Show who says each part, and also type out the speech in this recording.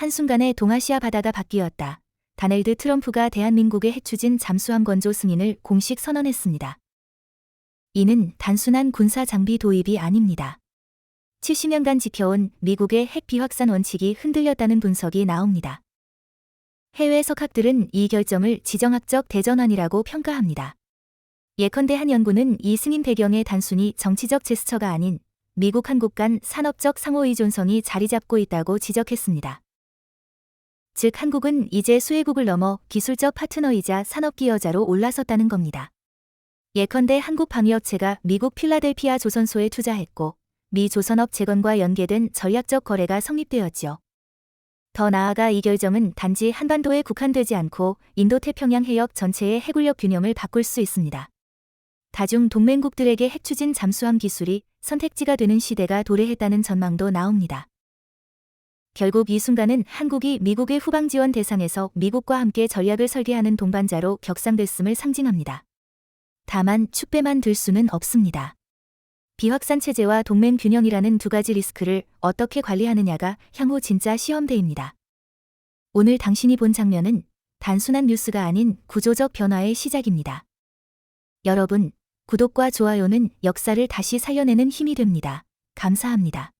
Speaker 1: 한순간에 동아시아 바다가 바뀌었다. 다넬드 트럼프가 대한민국의 핵추진 잠수함 건조 승인을 공식 선언했습니다. 이는 단순한 군사 장비 도입이 아닙니다. 70년간 지켜온 미국의 핵 비확산 원칙이 흔들렸다는 분석이 나옵니다. 해외 석학들은 이 결정을 지정학적 대전환이라고 평가합니다. 예컨대 한 연구는 이 승인 배경에 단순히 정치적 제스처가 아닌 미국 한국 간 산업적 상호 의존성이 자리 잡고 있다고 지적했습니다. 즉 한국은 이제 수혜국을 넘어 기술적 파트너이자 산업기여자로 올라섰다는 겁니다. 예컨대 한국 방위업체가 미국 필라델피아 조선소에 투자했고 미 조선업 재건과 연계된 전략적 거래가 성립되었지요. 더 나아가 이 결정은 단지 한반도에 국한되지 않고 인도태평양 해역 전체의 해군력 균형을 바꿀 수 있습니다. 다중 동맹국들에게 핵추진 잠수함 기술이 선택지가 되는 시대가 도래했다는 전망도 나옵니다. 결국 이 순간은 한국이 미국의 후방 지원 대상에서 미국과 함께 전략을 설계하는 동반자로 격상됐음을 상징합니다. 다만 축배만 들 수는 없습니다. 비확산 체제와 동맹 균형이라는 두 가지 리스크를 어떻게 관리하느냐가 향후 진짜 시험대입니다. 오늘 당신이 본 장면은 단순한 뉴스가 아닌 구조적 변화의 시작입니다. 여러분, 구독과 좋아요는 역사를 다시 살려내는 힘이 됩니다. 감사합니다.